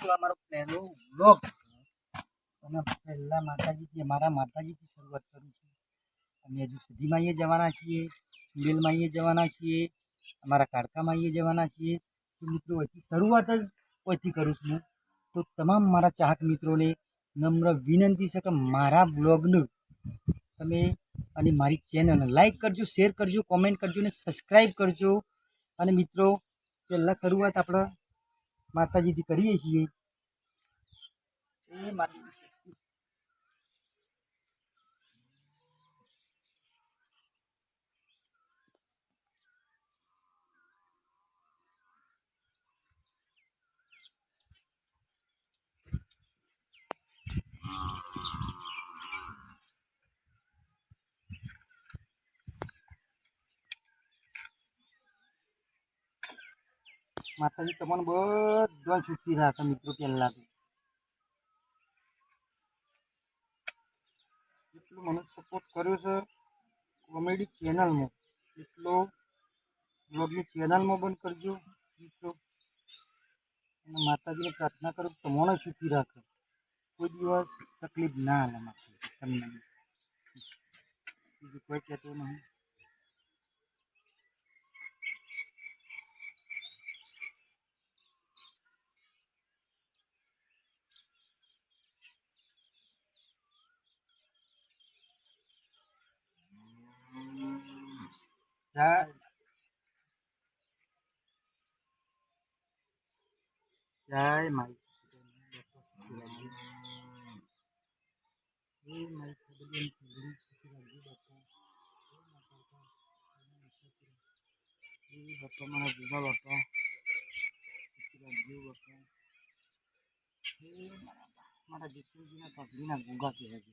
મિત્રો અમારો પહેલો વ્લોગ અને પહેલાં માતાજીથી મારા માતાજીથી શરૂઆત કરું છું. અમે હજુ સુધીમાં અહીંયા જવાના છીએ, ચુડેલમાં અહીંયા જવાના છીએ, અમારા કાડકામાં અહીંયા જવાના છીએ. તો મિત્રો શરૂઆત જ અહીંથી કરું છું તો તમામ મારા ચાહક મિત્રોને નમ્ર વિનંતી છે કે મારા બ્લોગનું તમે અને મારી ચેનલને લાઈક કરજો શેર કરજો કોમેન્ટ કરજો અને સબસ્ક્રાઈબ કરજો. અને મિત્રો, પહેલાં શરૂઆત આપણે માતાજીથી કરીએ છીએ. એ માતા માતાજી, તમને બધા સુખી રાખે મિત્રો પહેલાં એટલું મને સપોર્ટ કર્યો છે કોમેડી ચેનલમાં એટલો બ્લોગની ચેનલમાં બંધ કરજો, મિત્રો. અને માતાજીને પ્રાર્થના કરું તમને સુખી રાખે કોઈ દિવસ તકલીફ ના આવે માતાજી, તમને. બીજું કોઈ કહેતો નહીં માઈ જય માઈ સબલીન સબલીન સુખી રાખજો બાપા મારા જુદા બાપા રાખજો બાપા મારા જસુજીના પગલીના ગુગા કહેવાય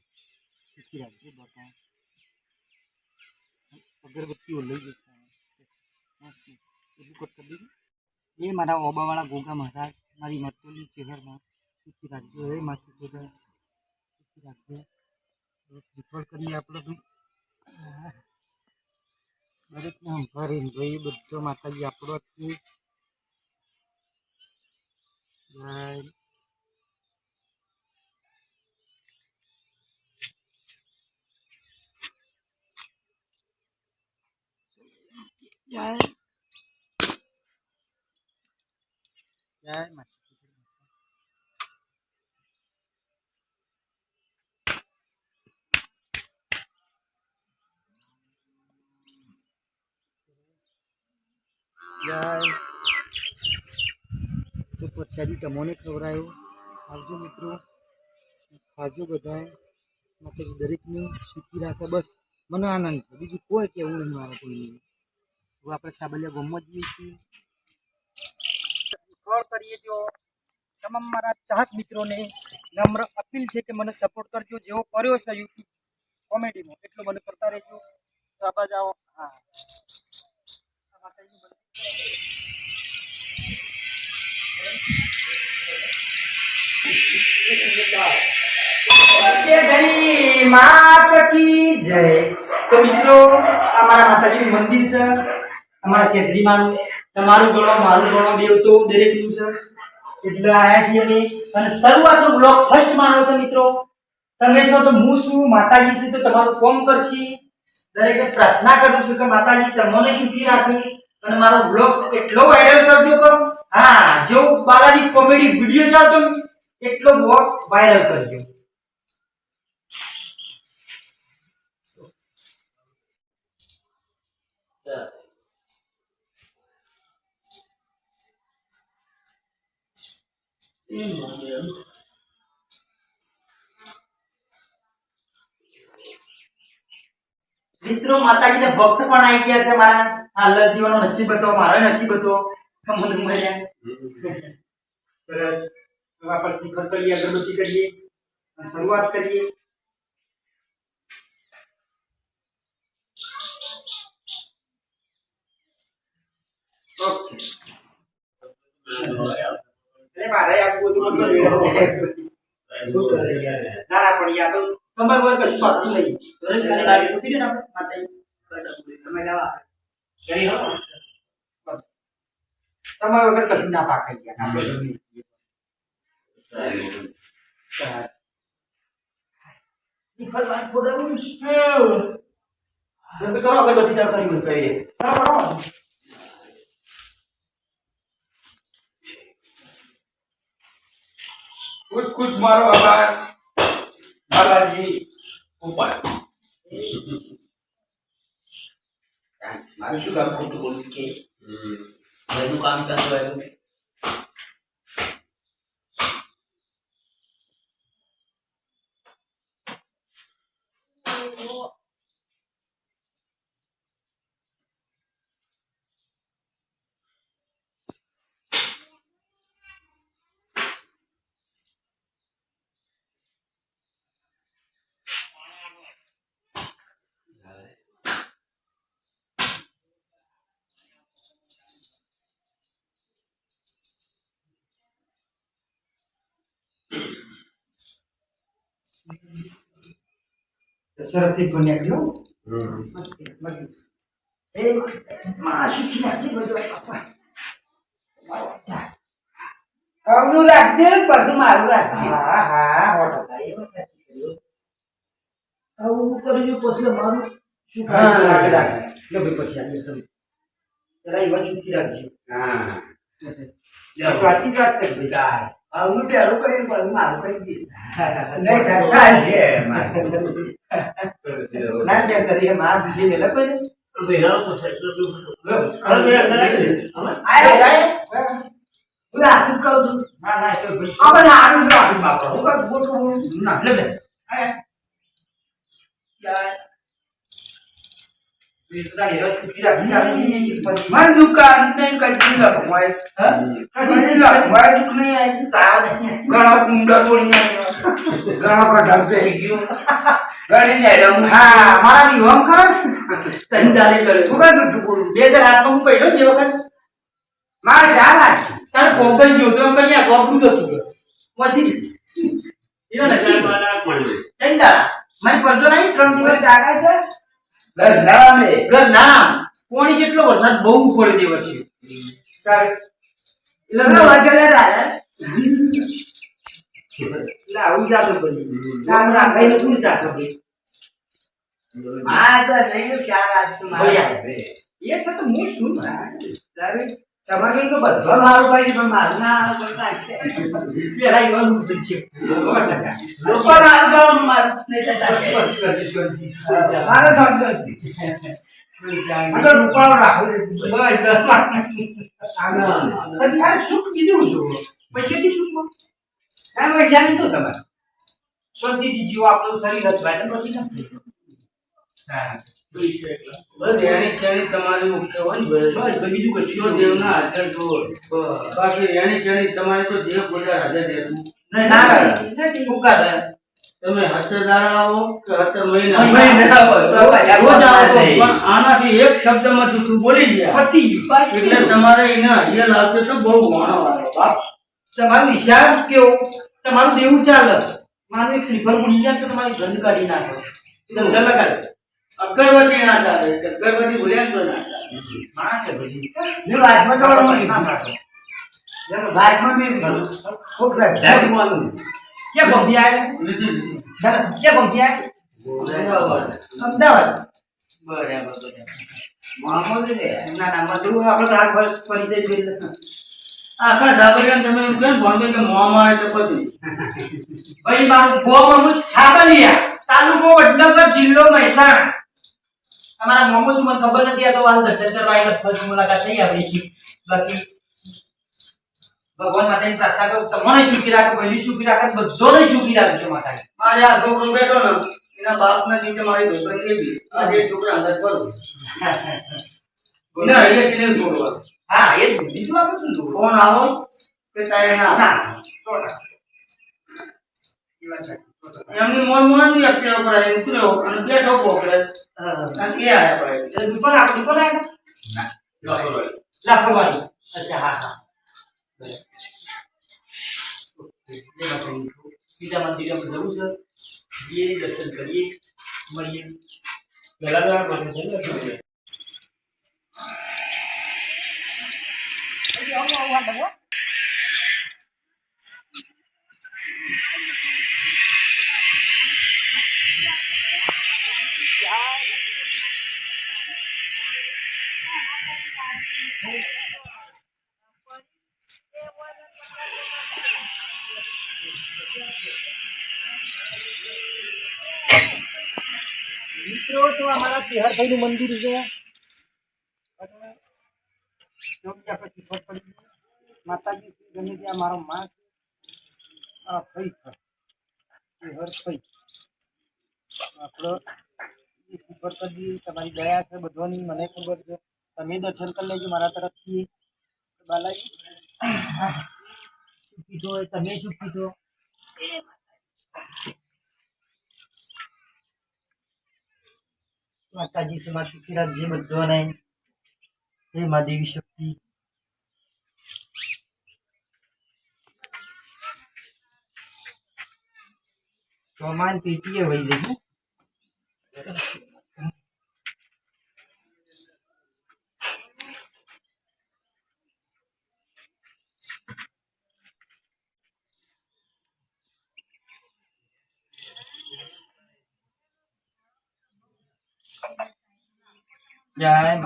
છે રાખજો બાપા અગરબત્તીઓ લઈ જશે મસ્ત એટલું કટ કરી દીધું એ મારા ઓબાવાળા ગોગા મહારાજ મારી મતોલી ચહેરમાં સુખી રાખજો હે માસી ગોગા સુખી રાખજો બસ વિફળ કરીએ આપણે ભાઈ દરેકને સંભાળીને ભાઈ બધો માતાજી આપણો જ છે જય જય જય માતા જય. તો પ્રસાદી તમને ખવડાયો. આવજો મિત્રો. ખાજો બધાએ માટે દરેકને સુખી રાખે. બસ. મને આનંદ છે. બીજું કોઈ કહેવું નહીં મારે કોઈ હવે આપણે સાબલિયા ગમવા જઈએ છીએ. કોલ કરીએ જો. તમામ મારા ચાહક મિત્રોને નમ્ર અપીલ છે કે મને સપોર્ટ કરજો. જેવો કર્યો છે યુટ્યુબ કોમેડીમાં, એટલો મને કરતા રહેજો. આ જાઓ. હા આ માતાજીનું મને- જય માત દેવ તો દરેકનું એટલે આયા છીએ અને શરૂઆતનો ફર્સ્ટ માનો છે મિત્રો. તમે છો તો હું છું, માતાજી છે તો તમારું કોમ કરશી. દરેકે પ્રાર્થના કરું છું કે માતાજી તમને સુખી રાખે. અને મારો બ્લોગ એટલો વાયરલ કરજો કે હા જો બાલાજી કોમેડી વિડિયો ચાલતો એટલો વાયરલ કરજો મિત્રો માતાજીને ભક્ત પણ આવી ગયા છે મારા. હાલ જીવનનો નસીબ હતો મારો નસીબ હતો. મને મળ્યા સરસ. હવે આપણે શિખર કરીએ અગરબત્તી કરીએ શરૂઆત કરીએ. ઓકે. મારે આ બધું ના ના પણ યા તો સંભાળ વગર કશું પાકું નહીં દરેક મને લાગે ઉઠી ને આપણે માતાજી તમે લાવા કરી હો તમારા વગર કશું ના પાકાઈ ગયા આપણે જમીન છીએ. કરો અગરબત્તી ચાલુ કરી કરીએ કરો કરો કુછ કુછ મારો આભાર બાલાજી ઉપર મારું શું કામ ખોટું બોલું કે એનું કામ કરતું હોય સરસ એક બન્યા ગયો મસ્ત મસ્ત એ માં સુખી રાખજે બધું આપા મારો રાખજે. હા હા. આવું કર્યું પછી મારું શું રાખે, રાખે પછી આજે તમે જરા એવા સુખી રાખજો. હા સાચી વાત છે બેટા આવનું પહેલું કર્યું પછી મારું કરી દે મારી દુકાન નહીં કઈ લખવાય કઈ લખવાય દુઃખ નહીં આવી નહીં ઘણા કુંડા તોડીને ઘણા કઢા થઈ ગયું ઘણી જાય રહું હા મારા વિવાહ કરે તને ડાલે કરે હું કાંઈ જૂઠું બોલું બે હજાર આઠમાં હું પડ્યો ને એ વખત મારે રાખશે તારે કોકઈ ગયો તો કરી આ ચોપડું તો હતું પછી એનો ને તઈ દાડા મારી પરજો નહીં ત્રણ દિવસ દિવસ જાગા છે બસ જવા દે ઘર ના ના પોણી જેટલો વરસાદ બહુ પડ્યો તે વર્ષે. લગ્ન વચલે રાજા આવું જાતો કરી નામ રાખીને શું જાતો કરી હા સર નહીં ચાર રાખશું મારે એ સત હું શું? તારે તમારે તો બધો મારું પડી પણ મારું ના પેલા એવા છે. લોકો મારું મારું છે. ધંધો પૈસાથી સુખ પૈસા નહીં તો તમારે. શાંતિથી જીવો આપણું શરીર હતું ને પછી બસ એની કેણી તમારી મુખ્ય હોય ને બસ. બીજું કશું દેવના હાજર જુઓ. બાકી એની કેણી તમારે તો દેવ બધા હાજર મુકાતા તમે હતર દાડા આવો કે હતર મહિના આવો, રોજ આવો પણ આનાથી એક શબ્દમાં જૂઠું બોલી ગયા. એટલે તમારે એના હૈયા લાવતો તો બહુ વાણો વાળો બાપ. તમારું વિચાર કેવો? તમારું દેવું ચાલે. મારું એક સ્લીપર પડી જાય તો તમારી ગંધ કાઢી નાખો. ધંધા લગાડે. અગરબત્તી ના ચાલે અગરબત્તી ભૂલ્યા તો ના ચાલે. માં છે ભાઈ મેં વાતમાં તો મળી ના વાતમાં મેં. ખૂબ આવે? લીધી લીધી. આવે? અમદાવાદ. બરાબર બરાબર. મામૂલી છે. ના ના મધુર આપણે રાત વર્ષ પરિચય જોઈ. આખા સાબરિયાને તમે એમ કહો ને કે મોં મારે તો પતી. ભાઈ મારું ગોમ અમુક છાબલિયા તાલુકો વડનગર જિલ્લો મહેસાણા. અમારા મોમો શું મને ખબર નથી આ તો હાલ દર્શન કરવા આવ્યા ફર્સ્ટ મુલાકાત થઈ આપણી છે બાકી ભગવાન માતાની પ્રાર્થના કરું તમને ચૂકી રાખે બહેની ચૂકી રાખે બધાને ચૂકી રાખજો માતા મારે આ છોકરો બેઠો ને એના બાપના નીચે મારી ભાઈ કેવી આજે છોકરા અંદર કરો ના એ કિને છોડવા. હા એ બીજું આપણે શું ફોન આવો કે તારે ના. ના સો એ વાત. એમની મોન મોન બી અત્યારે પડાય ઉતર્યો અને બેઠો પોકડે હા. અને એ આયા પડે એટલે દુકાન આપણી દુકાન લાખો લાફરવાળી અચ્છા હા હા. જય મંદિરે જવું છે જઈએ દર્શન કરીએ મળીએ પહેલા તો આ મને છે ને જોઈએ. તેહરભાઈનું મંદિર છે. આપણે પડી માતાજી શ્રી ગમે ત્યાં મારો માં છે. મારા ભાઈ છે. તેહરભાઈ આપણો એ કરી તમારી દયા છે, બધાની મને ખબર છે. તમે દર્શન કરી લેજો મારા તરફથી. બાલાજી શું કીધું તમે શું કીધું માતાજી છે માં સુખી રાખજે બધાને હે મા દેવી શક્તિ. ચોમાન પીટીએ વહી જઈ જય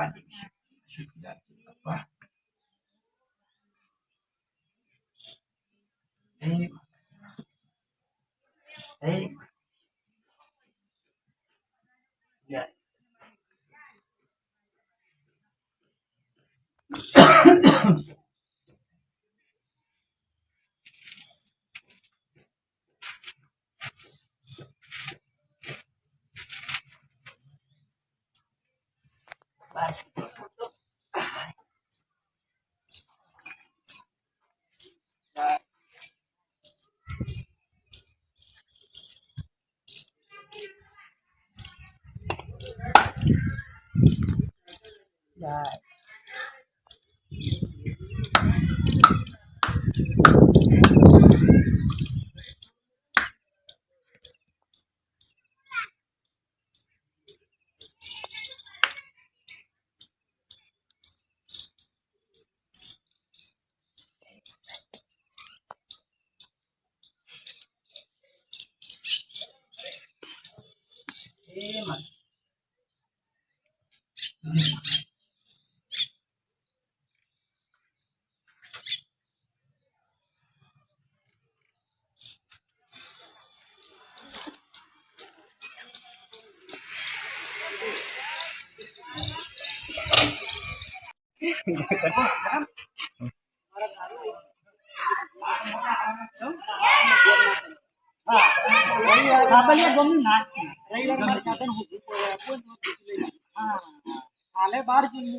Let's go. સાબલિયા ગમી નાખી હું બાર જન્મ.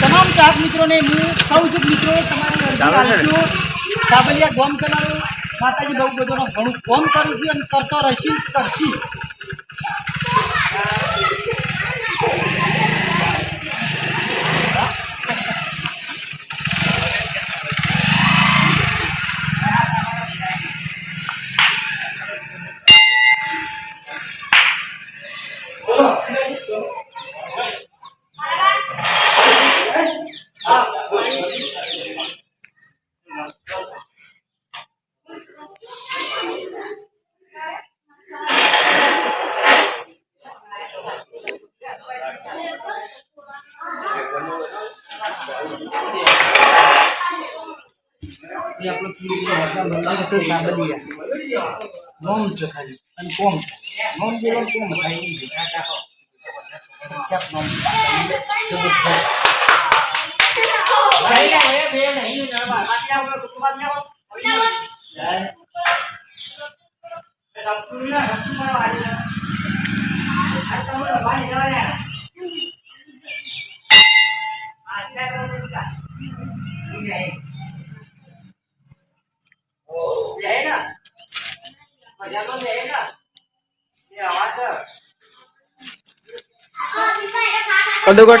તમામ ચાહક મિત્રોને હું કહું છું મિત્રો તમારી સાબલિયા ગોમ તમારું માતાજી બહુ બધોનો ઘણું કોમ કરું છું અને કરતો રહીશું કરશી. એ આપણો ચૂડી છે સાબલિયા નોમ છે ખાલી અને કોમ છે નોમ con đưa con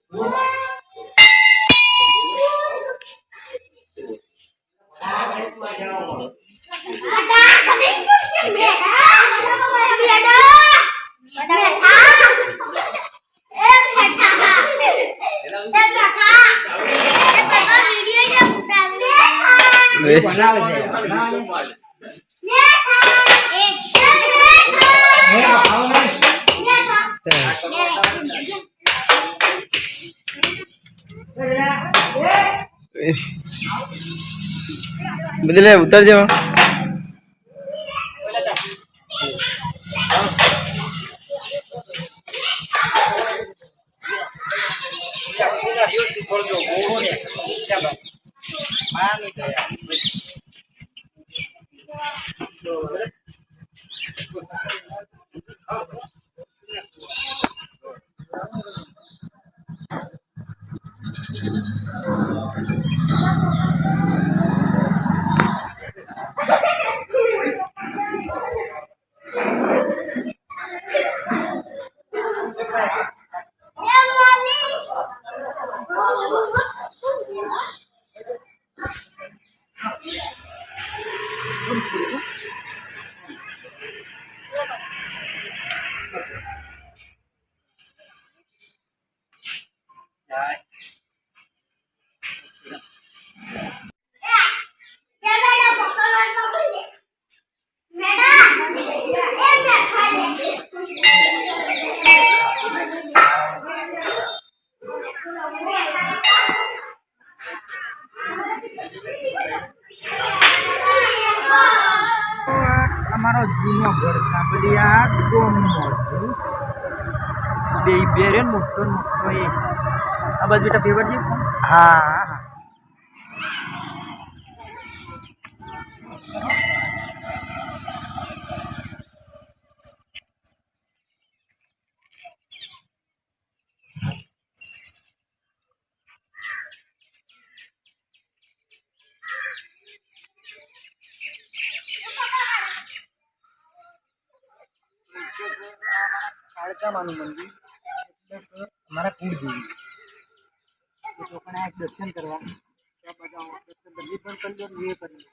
બદલે ઉતર જાવ અમારો જૂનો ઘર સાંભળી આ ગોમનો બે બે રે ને મોટો ને મોટો એ આ બાજુ બેટા ફેવર છે હા હા કાળકામાનું મંદિર. અમારા કુળ જેવું લોકોને દર્શન કરવા. ત્યાં બધા દર્શન દર્શન પણ કરી લો એ કરી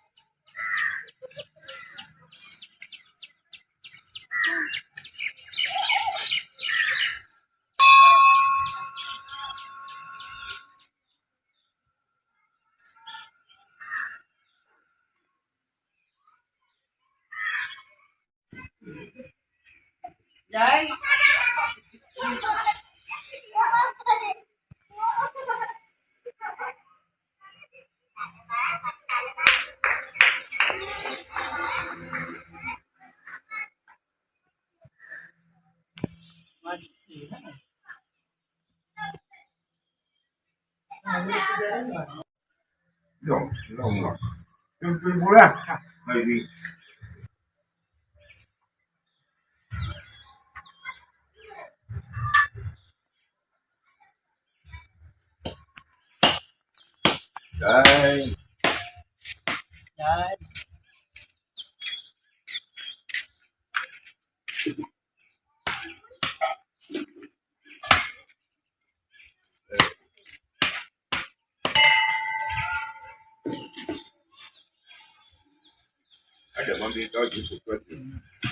Hadi mambo yetu yote tukwete.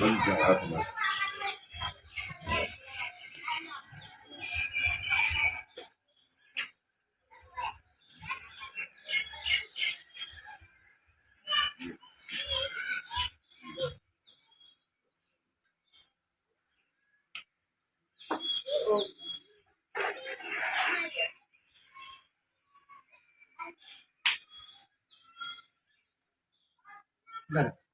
Mambo yetu hapa. લો.